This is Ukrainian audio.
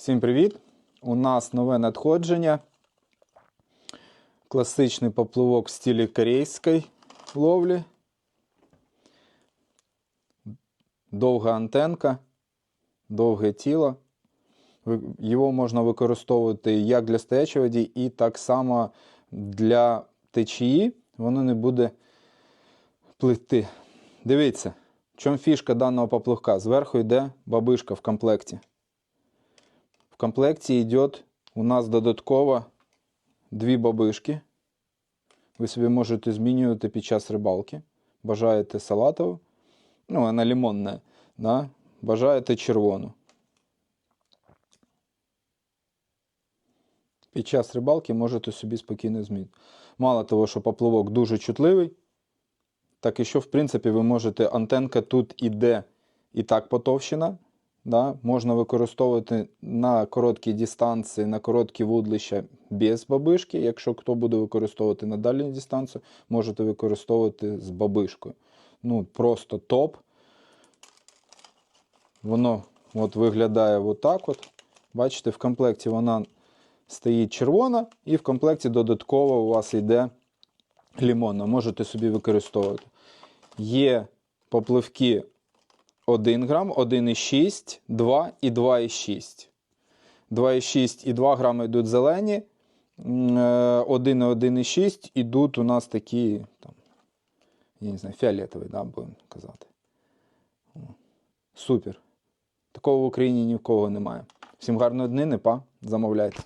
Всім привіт! У нас нове надходження. Класичний поплавок в стилі корейської ловлі. Довга антенка, довге тіло. Його можна використовувати як для стоячої воді, і так само для течії. Воно не буде пливти. Дивіться, в чому фішка даного поплавка. Зверху йде бабишка в комплекті. В комплекті йде у нас додатково дві бабишки. Ви собі можете змінювати під час рибалки. Бажаєте салатову, ну, вона лимонна, да? бажаєте червону. Під час рибалки можете собі спокійно змінити. Мало того, що поплавок дуже чутливий, так і що, в принципі, ви можете, антенка тут іде і так потовщена. Да? Можна використовувати на короткі дистанції, на короткі вудлища без бабишки. Якщо хто буде використовувати на дальню дистанцію, можете використовувати з бабишкою. Ну, просто топ. Воно от виглядає отак. От. Бачите, в комплекті вона стоїть червона, і в комплекті додатково у вас йде лімонна. Можете собі використовувати. Є попливки 1 грам, 1,6, 2 і 2,6. 2,6 і 2 грами йдуть зелені. 1 і 1,6 ідуть у нас такі, там, я не знаю, фіолетові, да, будемо казати. Супер. Такого в Україні ні в кого немає. Всім гарної днини, па, замовляйте.